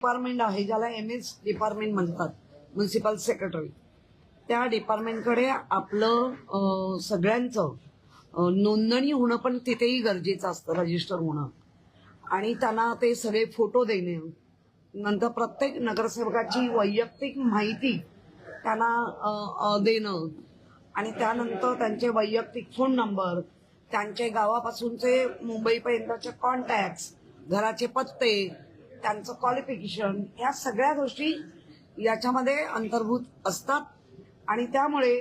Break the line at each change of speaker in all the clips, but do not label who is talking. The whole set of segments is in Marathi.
डिपार्टमेंट आहे ज्याला एम एस डिपार्टमेंट म्हणतात म्युन्सिपल सेक्रेटरी त्या डिपार्टमेंटकडे आपलं सगळ्यांचं नोंदणी होणं पण तिथेही गरजेचं असतं रजिस्टर होणं. आणि त्यांना ते सगळे फोटो देणे. नंतर प्रत्येक नगरसेवकाची वैयक्तिक माहिती त्यांना देणं. आणि त्यानंतर त्यांचे वैयक्तिक फोन नंबर त्यांचे गावापासूनचे मुंबईपर्यंतचे कॉन्टॅक्ट घराचे पत्ते त्यांचं क्वालिफिकेशन या सगळ्या गोष्टी याच्यामध्ये अंतर्भूत असतात. आणि त्यामुळे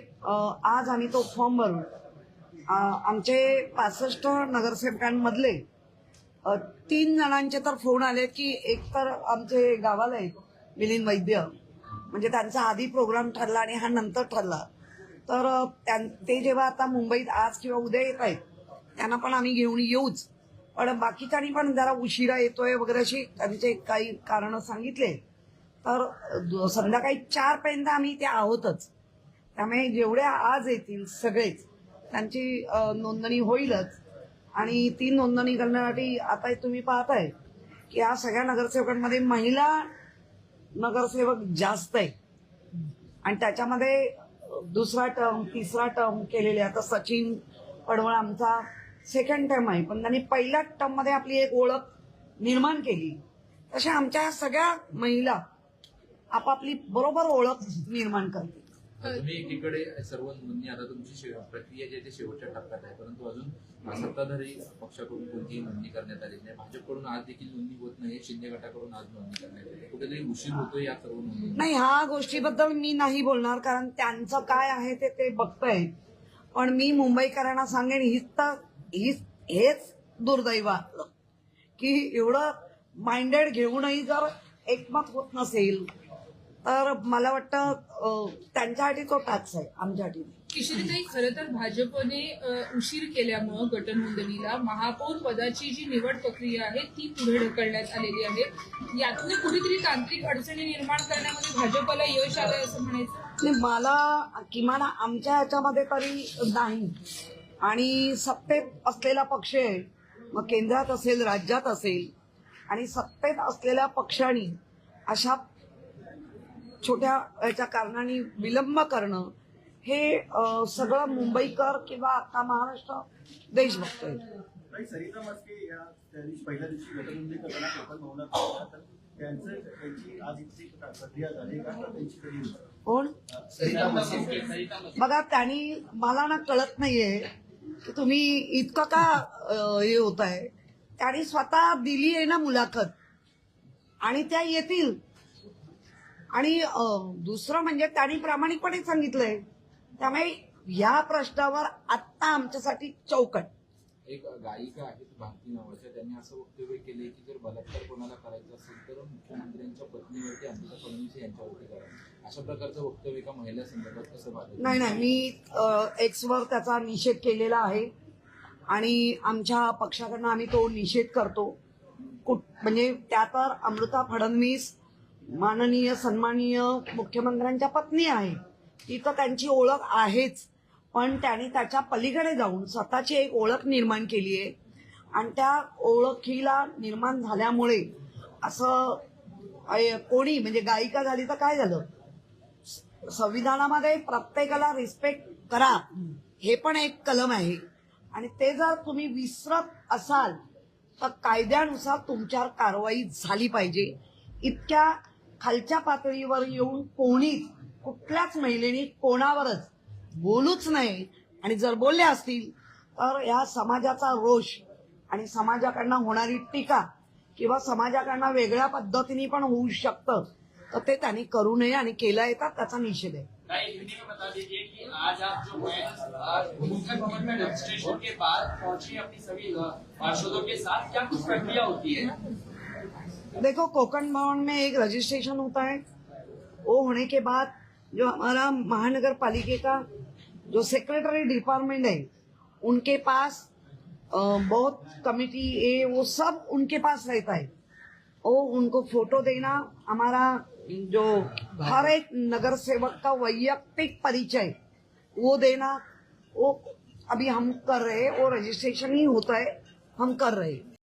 आज आम्ही तो फॉर्म भरून आमचे पासष्ट नगरसेवकांमधले तीन जणांचे तर फोन आले की एक तर आमचे गावाला आहे मिलिंद वैद्य. म्हणजे त्यांचा आधी प्रोग्राम ठरला आणि हा नंतर ठरला. तर त्यां- ते जेव्हा आता मुंबईत आज किंवा उद्या येत आहेत त्यांना पण आम्ही घेऊन येऊच. पण बाकीच्यांनी पण जरा उशिरा येतोय वगैरे अशी त्यांचे काही कारण सांगितले. तर संध्याकाळी चार पर्यंत आम्ही ते आहोतच. त्यामुळे जेवढे आज येतील सगळेच त्यांची नोंदणी होईलच. आणि ती नोंदणी करण्यासाठी आता तुम्ही पाहताय की या सगळ्या नगरसेवकांमध्ये महिला नगरसेवक जास्त आहे. आणि त्याच्यामध्ये दुसरा टर्म तिसरा टर्म केलेले आता सचिन पडवळ आमचा सेकंड टर्म आहे. पण त्यांनी पहिल्या टर्ममध्ये आपली एक ओळख निर्माण केली. तशा आमच्या सगळ्या महिला आपापली बरोबर ओळख निर्माण करते
तुम्ही एकीकडे सर्व नोंदणी आता तुमची प्रक्रिया जी आहे शेवटच्या टप्प्यात आहे. परंतु अजून सत्ताधारी पक्षाकडून कोणतीही नोंदणी करण्यात आलेली नाही. भाजपकडून आज देखील नोंदणी होत नाही. शिंदे गटाकडून आज नोंदणी करण्यात आली. कुठेतरी उशीर होतोय या सर्व नोंदणी.
नाही ह्या गोष्टीबद्दल मी नाही बोलणार कारण त्यांचं काय आहे ते ते बघताय. पण मी मुंबईकरांना सांगेन हीच तर हीच हेच दुर्दैव आपलं की एवढं माइंडेड घेऊनही जर एकमत होत नसेल तर मला वाटतं त्यांच्यासाठी तो टॅक्स आहे आमच्यासाठी.
किशोरीताई खरं तर भाजपने उशीर केल्यामुळं गटनोंदणीला महापौर पदाची जी निवड प्रक्रिया आहे ती पुढे ढकलण्यात आलेली आहे. यातून कुठेतरी तांत्रिक अडचणी निर्माण करण्यामध्ये भाजपला यश आलंय असं म्हणायचं?
मला किमान आमच्या ह्याच्यामध्ये तरी नाही. आणि सत्तेत असलेला पक्ष आहे मग केंद्रात असेल राज्यात असेल आणि सत्तेत असलेल्या पक्षाने अशा छोट्या याच्या कारणाने विलंब करणं हे सगळं मुंबईकर किंवा आता महाराष्ट्र देश बघतोय
नाही सरिता मस्के या त्या दिवशी पहिल्या दिवशी गटबंदी करताना कोकण भवनात होत्या. तर त्यांचं त्यांची आज इतकी प्रक्रिया झाली का तर त्यांची कधी होईल?
कोण बघा त्यांनी मला ना कळत नाहीये तुम्ही इतकं का हे होत आहे त्यांनी स्वतः दिली आहे ना मुलाखत. आणि त्या येतील. आणि दुसरं म्हणजे त्यांनी प्रामाणिकपणे सांगितलंय. त्यामुळे या प्रश्नावर आत्ता आमच्यासाठी चौकट.
एक गायिका आहेत भारती नावाच्या. त्यांनी असं वक्तव्य केले की जर बलात्कार कोणाला करायचा असेल तर मुख्यमंत्र्यांच्या पत्नीवरती अंबिका फडणवीस यांच्यावरती करायचं. अशा प्रकारचं वक्तव्य एका महिला संदर्भात कसं
नाही नाही. मी एक्सवर त्याचा निषेध केलेला आहे. आणि आमच्या पक्षाकडनं आम्ही तो निषेध करतो. कुठ म्हणजे त्या तर अमृता फडणवीस माननीय सन्माननीय मुख्यमंत्र्यांच्या पत्नी आहे. ती तर त्यांची ओळख आहेच. पण त्यांनी त्याच्या पलीकडे जाऊन स्वतःची एक ओळख निर्माण केली आहे. आणि त्या ओळखीला निर्माण झाल्यामुळे असं कोणी म्हणजे गायिका झाली तर काय झालं? संविधानामध्ये प्रत्येकाला रिस्पेक्ट करा. हे पण एक कलम आहे. आणि ते जर तुम्ही विसरत असाल तर कायद्यानुसार तुमच्यावर कारवाई झाली पाहिजे. इतक्या खालच्या पातळीवर येऊन कोणीच कुठल्याच महिलेने कोणावरच बोलूच नाही आणि जर बोलले असतील तर या समाजाचा रोष आणि समाजाकडनं होणारी टीका किंवा समाजाकडनं वेगळ्या पद्धतीने पण होऊ शकतं. तर ते त्यांनी करू नये आणि केलं येतात त्याचा निषेध आहे.
भाई हिंदी में बता दीजिए कि आज आप जो है अ, मुख्य भवन में रजिस्ट्रेशन के बाद पहुंची अपनी सभी अ, पार्षदों के साथ। क्या कुछ प्रक्रिया होती है?
देखो कोकण भवन में एक रजिस्ट्रेशन होता है। वो होने के बाद जो हमारा महानगर पालिके का जो सेक्रेटरी डिपार्टमेंट है उनके पास बहुत कमिटी है वो सब उनके पास रहता है। वो उनको फ़ोटो देना हमारा जो हर एक नगर सेवक का वैयक्तिक परिचय, वो देना। वो अभी हम कर रहे हैं, वो रजिस्ट्रेशन ही होता है, हम कर रहे हैं।